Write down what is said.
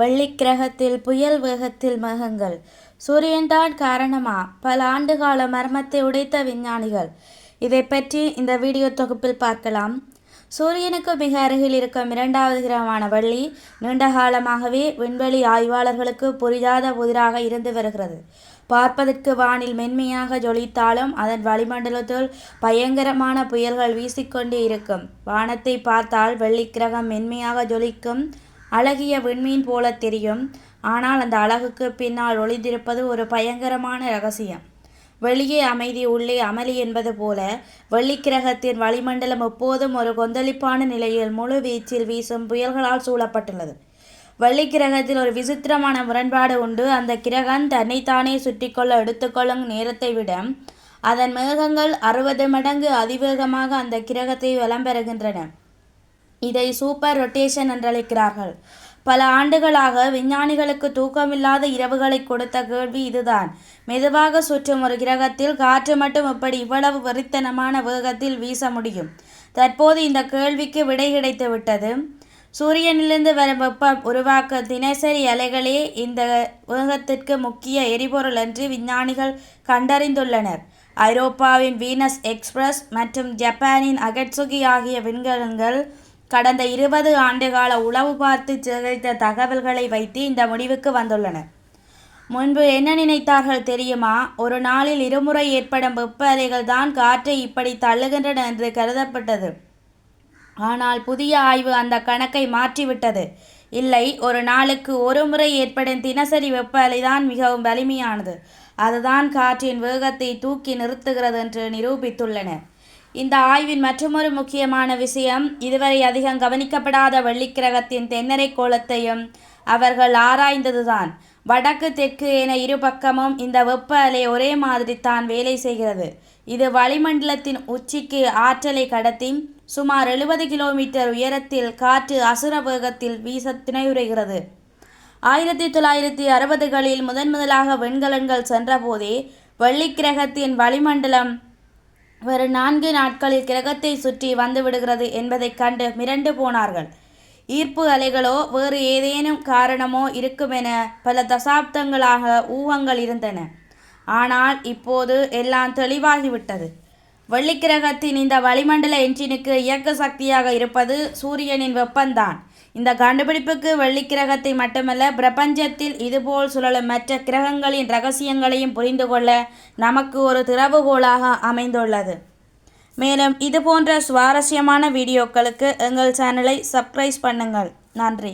வெள்ளிக்கிரகத்தில் புயல் வேகத்தில் மகங்கள். சூரியன்தான் காரணமா? பல ஆண்டுகால மர்மத்தை உடைத்த விஞ்ஞானிகள். இதை பற்றி இந்த வீடியோ தொகுப்பில் பார்க்கலாம். சூரியனுக்கு மிக அருகில் இருக்கும் இரண்டாவது கிரகமான வள்ளி நீண்ட காலமாகவே விண்வெளி ஆய்வாளர்களுக்கு புரியாத புதிராக இருந்து வருகிறது. பார்ப்பதற்கு வானில் மென்மையாக ஜொலித்தாலும் அதன் வளிமண்டலத்தில் பயங்கரமான புயல்கள் வீசிக்கொண்டே இருக்கும். வானத்தை பார்த்தால் வெள்ளிக்கிரகம் மென்மையாக ஜொலிக்கும் அழகிய விண்மீன் போல தெரியும். ஆனால் அந்த அழகுக்கு பின்னால் ஒளிந்திருப்பது ஒரு பயங்கரமான ரகசியம். வெளியே அமைதி உள்ளே அமளி என்பது போல வெள்ளிக்கிரகத்தின் வளிமண்டலம் எப்போதும் ஒரு கொந்தளிப்பான நிலையில் முழு வீச்சில் வீசும் புயல்களால் சூழப்பட்டுள்ளது. வெள்ளிக்கிரகத்தில் ஒரு விசித்திரமான முரண்பாடு உண்டு. அந்த கிரகம் தன்னைத்தானே சுற்றிக்கொள்ள எடுத்துக்கொள்ளும் நேரத்தை விட அதன் மேகங்கள் அறுபது மடங்கு அதிவேகமாக அந்த கிரகத்தை வலம் பெறுகின்றன. இதை சூப்பர் ரொட்டேஷன் என்றழைக்கிறார்கள். பல ஆண்டுகளாக விஞ்ஞானிகளுக்கு தூக்கமில்லாத இரவுகளை கொடுத்த கேள்வி இதுதான். மெதுவாக சுற்றும் ஒரு கிரகத்தில் காற்று மட்டும் இப்படி இவ்வளவு வெறித்தனமான வேகத்தில் வீச முடியும். தற்போது இந்த கேள்விக்கு விடை கிடைத்து விட்டது. சூரியனிலிருந்து வரும் வெப்பம் உருவாக்க தினசரி அலைகளே இந்த வேகத்திற்கு முக்கிய எரிபொருள் என்று விஞ்ஞானிகள் கண்டறிந்துள்ளனர். ஐரோப்பாவின் வீனஸ் எக்ஸ்பிரஸ் மற்றும் ஜப்பானின் அகட்சுகி ஆகிய விண்கலங்கள் கடந்த இருபது ஆண்டுகால உளவு பார்த்து சேகரித்த தகவல்களை வைத்து இந்த முடிவுக்கு வந்துள்ளனர் முன்பு என்ன நினைத்தார்கள் தெரியுமா? ஒரு நாளில் இருமுறை ஏற்படும் வெப்ப அலைகள் தான் காற்றை இப்படி தள்ளுகின்றன என்று கருதப்பட்டது. ஆனால் புதிய ஆய்வு அந்த கணக்கை மாற்றிவிட்டது. இல்லை ஒரு நாளுக்கு ஒரு முறை ஏற்படும் தினசரி வெப்ப அலைதான் மிகவும் வலிமையானது. அதுதான் காற்றின் வேகத்தை தூக்கி நிறுத்துகிறது என்று நிரூபித்துள்ளனர் இந்த ஆய்வின் மற்றொரு முக்கியமான விஷயம் இதுவரை அதிகம் கவனிக்கப்படாத வெள்ளிக்கிரகத்தின் தென்னரை கோலத்தையும் அவர்கள் ஆராய்ந்ததுதான். வடக்கு தெற்கு என இரு பக்கமும் இந்த வெப்ப அலை ஒரே மாதிரி தான் வேலை செய்கிறது. இது வளிமண்டலத்தின் உச்சிக்கு ஆற்றலை கடத்தி சுமார் எழுபது கிலோமீட்டர் உயரத்தில் காற்று அசுர வேகத்தில் வீச துணையுறுகிறது. ஆயிரத்தி தொள்ளாயிரத்தி அறுபதுகளில் முதன் முதலாக வெண்கலன்கள் சென்றபோதே வெள்ளிக்கிரகத்தின் வளிமண்டலம் ஒரு நான்கு நாட்களில் கிரகத்தை சுற்றி வந்துவிடுகிறது என்பதைக் கண்டு மிரண்டு போனார்கள். ஈர்ப்பு அலைகளோ வேறு ஏதேனும் காரணமோ இருக்குமென பல தசாப்தங்களாக ஊகங்கள் இருந்தன. ஆனால் இப்போது எல்லாம் தெளிவாகிவிட்டது. வெள்ளிக்கிரகத்தின் இந்த வளிமண்டல என்ஜினுக்கு இயக்க சக்தியாக இருப்பது சூரியனின் வெப்பந்தான் இந்த கண்டுபிடிப்புக்கு வெள்ளிக்கிரகத்தை மட்டுமல்ல பிரபஞ்சத்தில் இதுபோல் சுழலும் மற்ற கிரகங்களின் ரகசியங்களையும் புரிந்து கொள்ள நமக்கு ஒரு திறவுகோலாக அமைந்துள்ளது. மேலும் இது போன்ற சுவாரஸ்யமான வீடியோக்களுக்கு எங்கள் சேனலை சப்ஸ்கிரைப் பண்ணுங்கள். நன்றி.